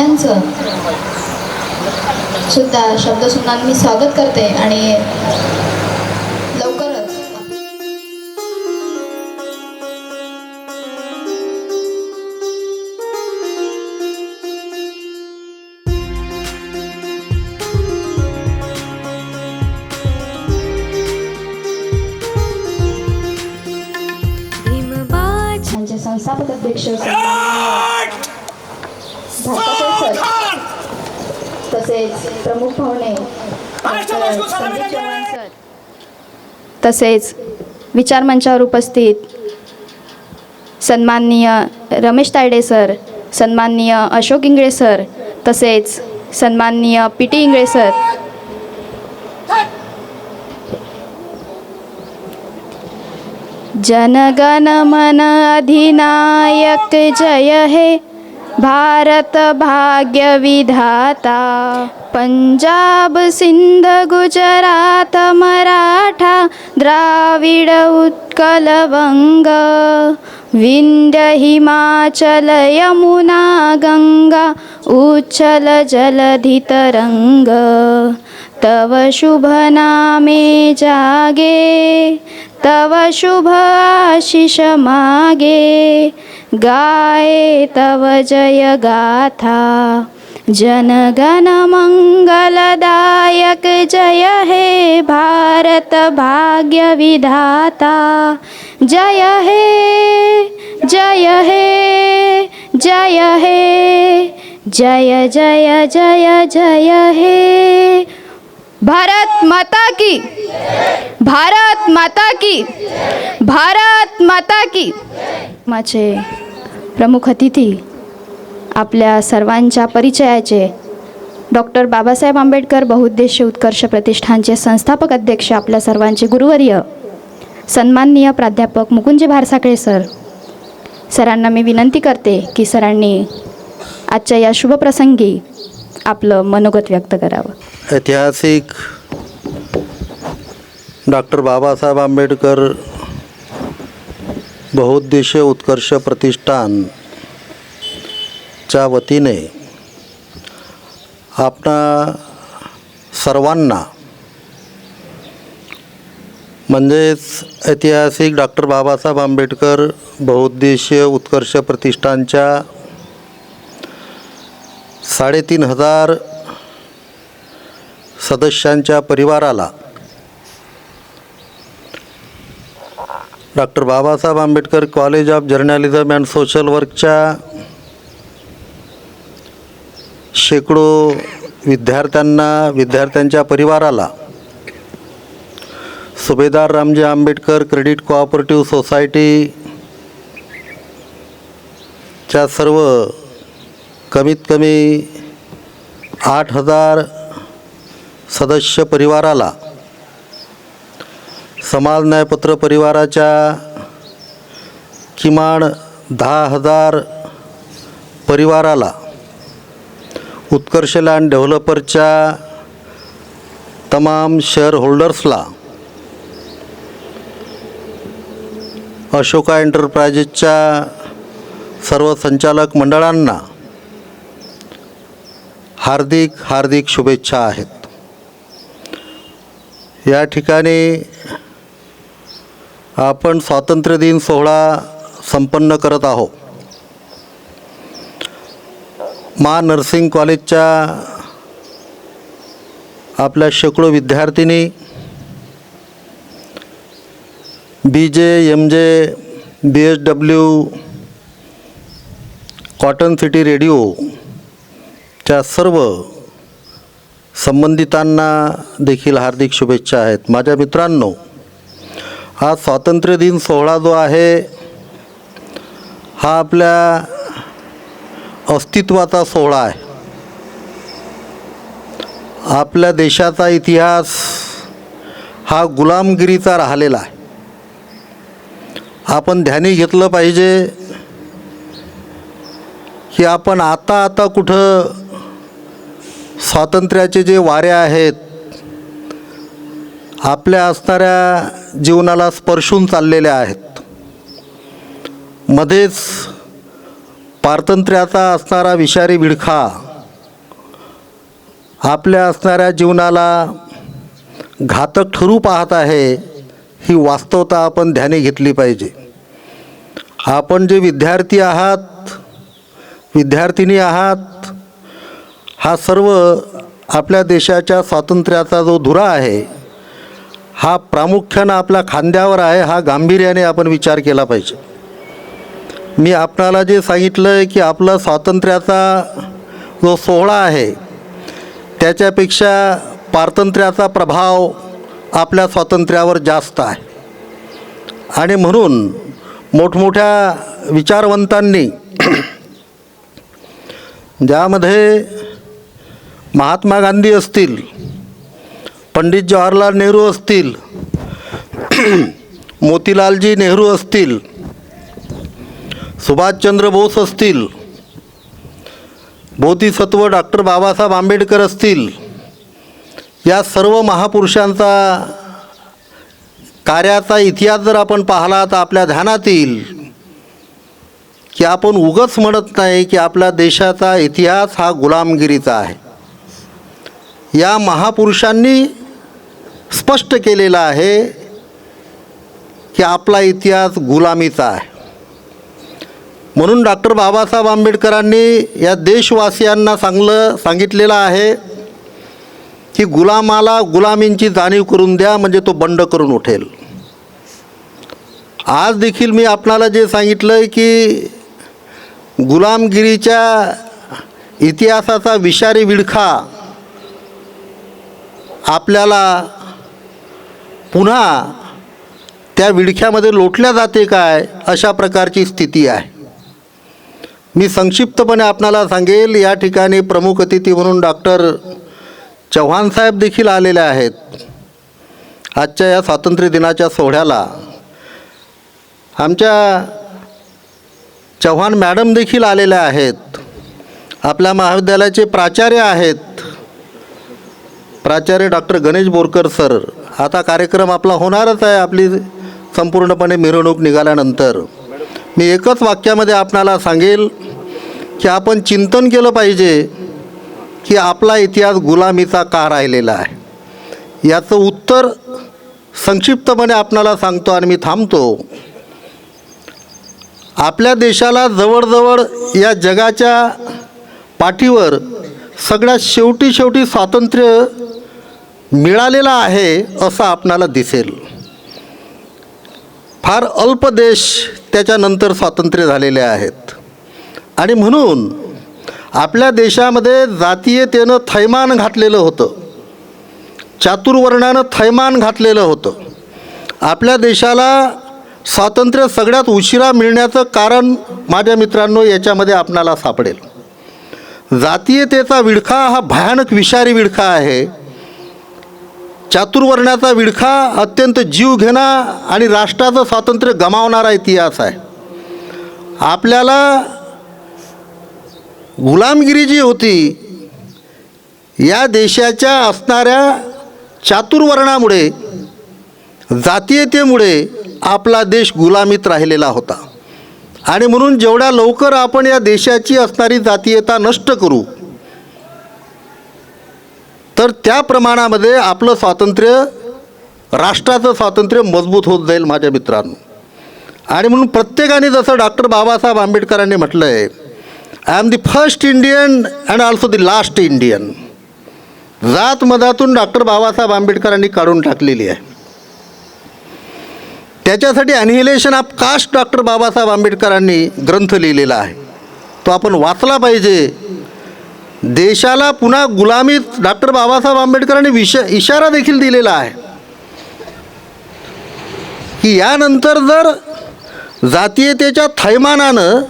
पाहुण्यांचं सुद्धा शब्द सुनान मी स्वागत करते आणि लवकरच. संस्थापक अध्यक्ष सन्माननीय भारताचे सर तसेच प्रमुख पाहुणे सर. तसेच विचारमंचावर उपस्थित सन्माननीय रमेश तायडे सर सन्माननीय अशोक इंगळे सर तसेच सन्माननीय पी टी इंगळे सर. जनगण मन अधिनायक जय हे. भारत भाग्य विधाता। पंजाब सिंध गुजरात मराठा द्राविड उत्कल वंग। विंध्य हिमाचल यमुना गंगा उच्छल जलधितरंग तव शुभ नामे जागे तव शुभ आशिष मागे। गाये तव जय गाथा जनगण मंगलदायक जय हे भारत भाग्य विधाता। जय हे जय हे जय हे जय जय जय जय हे। भारत माता की भारत माता की भारत माता की। माझे प्रमुख अतिथी आपल्या सर्वांच्या परिचयाचे डॉक्टर बाबासाहेब आंबेडकर बहुउद्देशीय उत्कर्ष प्रतिष्ठानचे संस्थापक अध्यक्ष आपल्या सर्वांचे गुरुवर्य सन्माननीय प्राध्यापक मुकुंजी भारसाकळे सर. सरांना मी विनंती करते की सरांनी आजच्या या शुभप्रसंगी आपलं मनोगत व्यक्त करावं. ऐतिहासिक डॉक्टर बाबासाहेब आंबेडकर बहुउद्देशीय उत्कर्ष प्रतिष्ठान च्या वतीने आपणा सर्वांना म्हणजेच ऐतिहासिक डॉक्टर बाबासाहेब आंबेडकर बहुउद्देशीय उत्कर्ष प्रतिष्ठानच्या साडेतीन हजार सदस्यांच्या परिवाराला doctor Babasaheb Ambedkar college of journalism and social वर्कच्या शेकडो विद्यार्थ्यांना विद्यार्थ्यांच्या परिवाराला सुभेदार रामजी आंबेडकर क्रेडिट कोऑपरेटिव्ह सोसायटीच्या सर्व कमीत कमी आठ हजार सदस्य परिवाराला समाज न्यायपत्र परिवाराच्या किमान दहा हजार परिवाराला उत्कर्ष लँड डेव्हलपरच्या तमाम शेअर होल्डर्सला अशोका एंटरप्राइजेसच्या सर्व संचालक मंडळांना हार्दिक हार्दिक शुभेच्छा आहेत. या ठिकाणी आपण स्वातंत्र्य दिन सोहळा संपन्न करत आहोत. मा नर्सिंग कॉलेजच्या आपल्या शेकडो विद्यार्थिनी B J M J B S W cotton city रेडिओच्या सर्व संबंधितांना देखील हार्दिक शुभेच्छा आहेत. माझ्या मित्रांनो हा स्वातंत्र्य दिन सोहळा जो आहे हा आपल्या अस्तित्वाचा सोहळा आहे. आपल्या देशाचा इतिहास हा गुलामगिरीचा राहिलेला आहे. आपण ध्यानी घेतलं पाहिजे की आपण आता आता कुठं स्वातंत्र्याचे जे वारे आहेत आपल्या असणाऱ्या जीवनाला स्पर्शून चाललेल्या आहेत. मध्येच पारतंत्र्याचा असणारा विषारी विडखा आपल्या असणाऱ्या जीवनाला घातक ठरू पाहत आहे ही वास्तवता आपण ध्याने घेतली पाहिजे. आपण जे विद्यार्थी आहात विद्यार्थिनी आहात हा सर्व आपल्या देशाच्या स्वातंत्र्याचा जो धुरा आहे हा प्रामुख्यानं आपल्या खांद्यावर आहे हा गांभीर्याने आपण विचार केला पाहिजे. मी आपणाला जे सांगितलं आहे की आपला स्वातंत्र्याचा जो सोहळा आहे त्याच्यापेक्षा पारतंत्र्याचा प्रभाव आपल्या स्वातंत्र्यावर जास्त आहे. आणि म्हणून मोठमोठ्या विचारवंतांनी ज्यामध्ये महात्मा गांधी असतील पंडित जवाहरलाल नेहरू असतील मोतीलालजी नेहरू असतील सुभाषचंद्र बोस असतील बोधिसत्व डॉक्टर बाबासाहेब आंबेडकर असतील या सर्व महापुरुषांचा कार्याचा इतिहास जर आपण पाहिला तर आपल्या ध्यानात येईल की आपण उगच म्हणत नाही की आपल्या देशाचा इतिहास हा गुलामगिरीचा आहे. या महापुरुषांनी स्पष्ट केलेलं आहे की आपला इतिहास गुलामीचा आहे. म्हणून डॉक्टर बाबासाहेब आंबेडकरांनी या देशवासियांना चांगलं सांगितलेलं आहे की गुलामाला गुलामींची जाणीव करून द्या म्हणजे तो बंड करून उठेल. आज देखील मी आपणाला जे सांगितलं आहे की गुलामगिरीच्या इतिहासाचा विषारी विडखा आपल्याला पुन्हा त्या विडख्यामध्ये लोटल्या जाते काय अशा प्रकारची स्थिती आहे. मी संक्षिप्तपणे आपणाला सांगेल या ठिकाणी प्रमुख अतिथी म्हणून डॉक्टर चव्हाणसाहेब देखील आलेले आहेत. आजच्या या स्वातंत्र्य दिनाच्या सोहळ्याला आमच्या चव्हाण मॅडम देखील आलेल्या आहेत. आपल्या महाविद्यालयाचे प्राचार्य आहेत. प्राचार्य डॉक्टर गणेश बोरकर सर. आता कार्यक्रम आपला होणारच आहे. आपली संपूर्णपणे मिरवणूक निघाल्यानंतर. मी एकच वाक्यामध्ये आपणाला सांगेल की आपण चिंतन केलं पाहिजे की आपला इतिहास गुलामीचा का राहिलेला आहे. याचं उत्तर संक्षिप्तपणे आपणाला सांगतो आणि मी थांबतो. आपल्या देशाला जवळजवळ या जगाच्या पाठीवर सगळ्यात शेवटी शेवटी स्वातंत्र्य मिळालेला आहे असं आपणाला दिसेल. फार अल्प देश त्याच्यानंतर स्वातंत्र्य झालेले आहेत. आणि म्हणून आपल्या देशामध्ये जातीयतेनं थैमान घातलेलं होतं. चातुर्वर्णानं थैमान घातलेलं होतं. आपल्या देशाला स्वातंत्र्य सगळ्यात उशिरा मिळण्याचं कारण माझ्या मित्रांनो याच्यामध्ये आपणाला सापडेल. जातीयतेचा विडखा हा भयानक विषारी विडखा आहे. चातुर्वर्णाचा विडखा अत्यंत जीव घेणा आणि राष्ट्राचं स्वातंत्र्य गमावणारा इतिहास आहे. आपल्याला गुलामगिरी जी होती. या देशाच्या असणाऱ्या चातुर्वर्णामुळे जातीयतेमुळे आपला देश गुलामीत राहिलेला होता. आणि म्हणून जेवढ्या लवकर आपण या देशाची असणारी जातीयता नष्ट करू तर त्या प्रमाणामध्ये आपलं स्वातंत्र्य राष्ट्राचं स्वातंत्र्य मजबूत होत जाईल माझ्या मित्रांनो. आणि म्हणून प्रत्येकाने जसं डॉक्टर बाबासाहेब आंबेडकरांनी म्हटलं आहे I am the first Indian and also the last Indian जात मधातून डॉक्टर बाबासाहेब आंबेडकरांनी काढून टाकलेली आहे. त्याच्यासाठी annihilation of caste doctor Babasaheb आंबेडकरांनी ग्रंथ लिहिलेला आहे. तो आपण वाचला पाहिजे. देशाला पुन्हा गुलामीत डॉक्टर बाबासाहेब आंबेडकरांनी विष इशारा देखील दिलेला आहे. की यानंतर जर जातीयतेच्या थैमानानं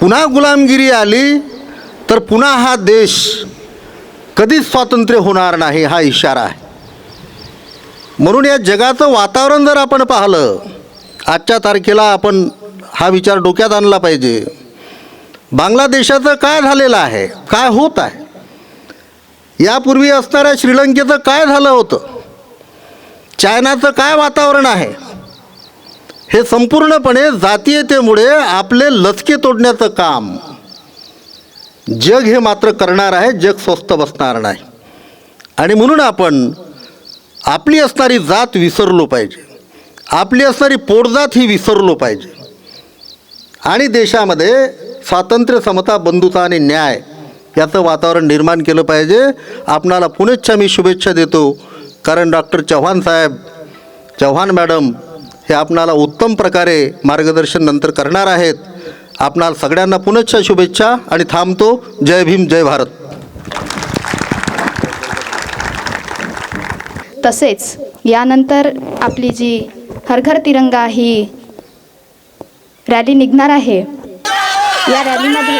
पुन्हा गुलामगिरी आली तर पुन्हा हा देश कधीच स्वातंत्र्य होणार नाही हा इशारा आहे. म्हणून या जगाचं वातावरण जर आपण पाहिलं आजच्या तारखेला आपण हा विचार डोक्यात आणला पाहिजे. बांगलादेशाचं काय झालेलं आहे? काय होत आहे? यापूर्वी असणाऱ्या श्रीलंकेचं काय झालं होतं? चायनाचं काय वातावरण आहे? हे संपूर्णपणे जातीयतेमुळे आपले लचके तोडण्याचं काम. जग हे मात्र करणार आहे जग स्वस्त बसणार नाही. आणि म्हणून आपण आपली असणारी जात विसरलो पाहिजे. आपली असणारी पोटजात ही विसरलो पाहिजे. आणि देशामध्ये स्वातंत्र्य समता बंधुता आणि न्याय याचं वातावरण निर्माण केलं पाहिजे. आपणाला पुनश्च मी शुभेच्छा देतो. कारण डॉक्टर चव्हाण साहेब चव्हाण मॅडम हे आपणाला उत्तम प्रकारे मार्गदर्शन नंतर करणार आहेत. आपणाला सगळ्यांना पुनश्च शुभेच्छा आणि थांबतो. जय भीम जय भारत. तसेच यानंतर आपली जी हर घर तिरंगा ही रॅली निघणार आहे. या रॅलीमध्ये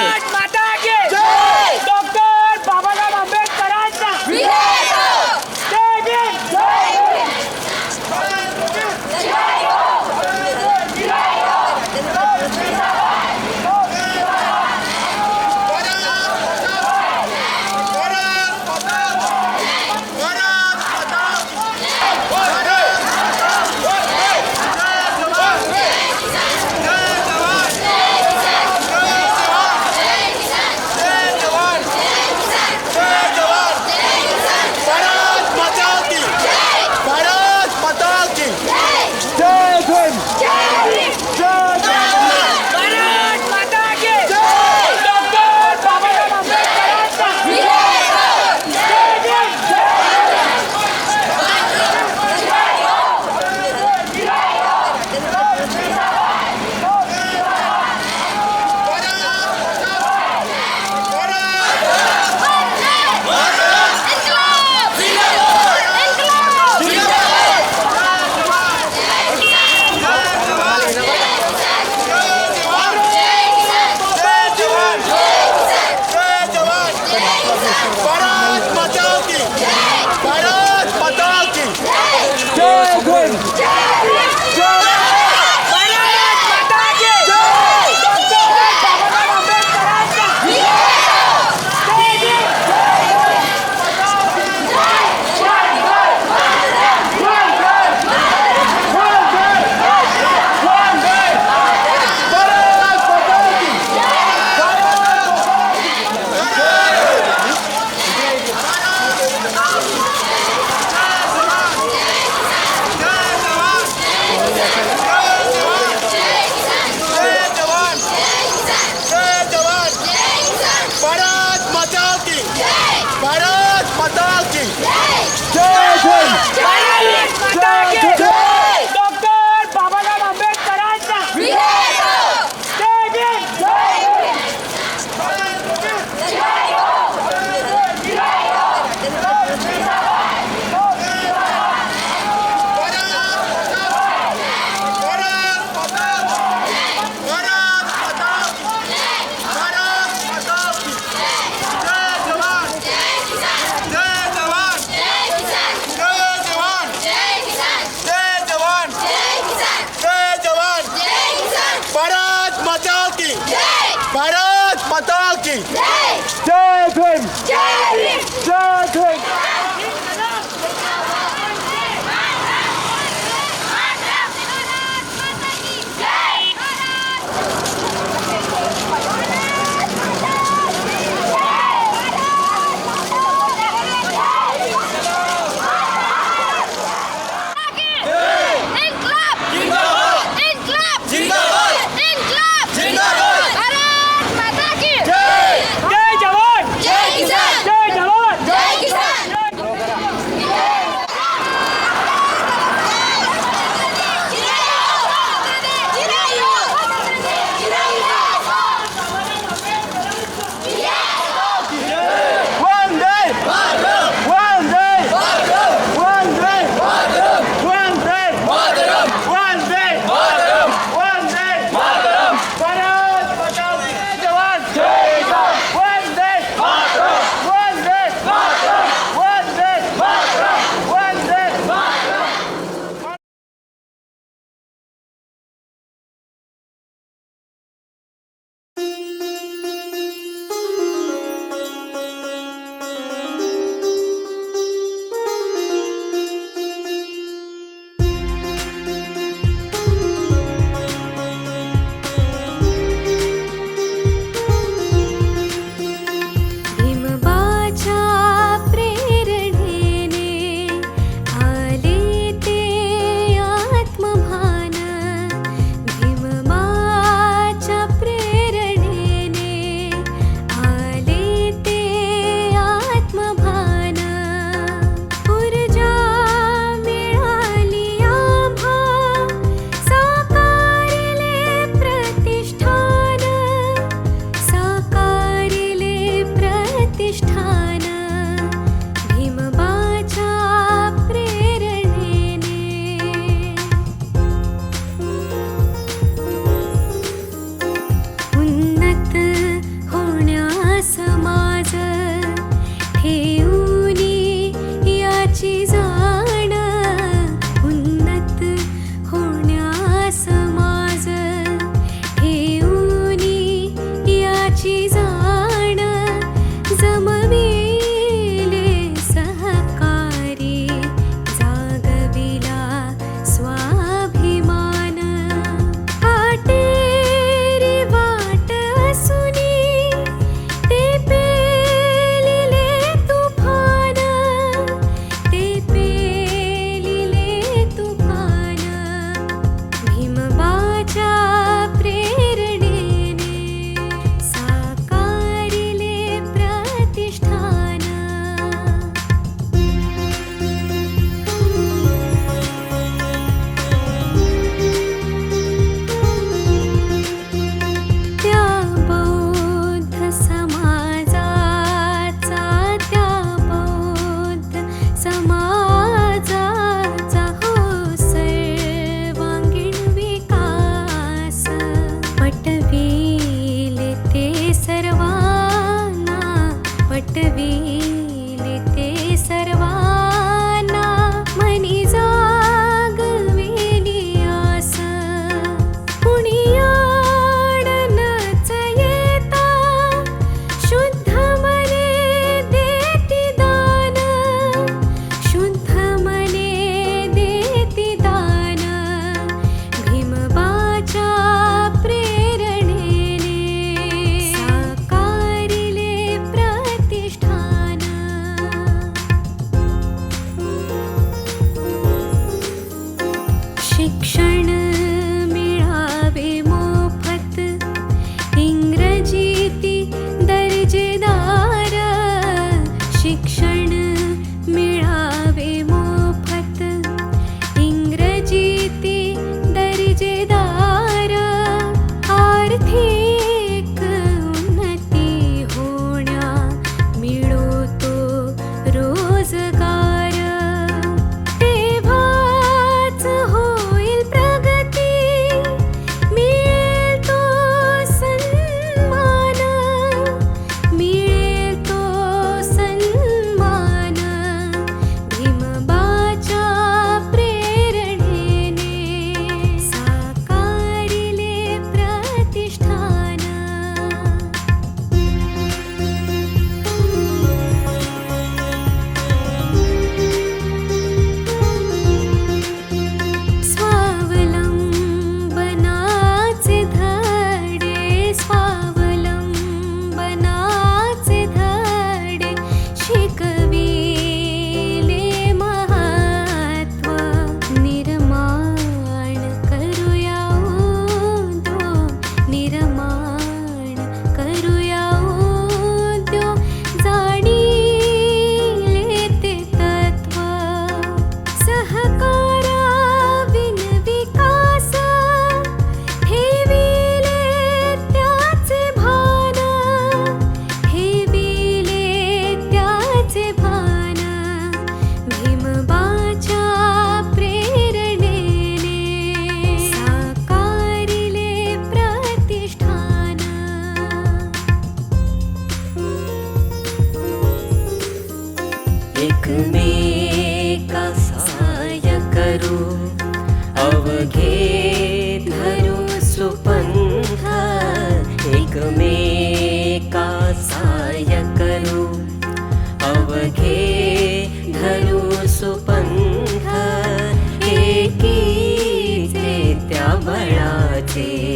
See.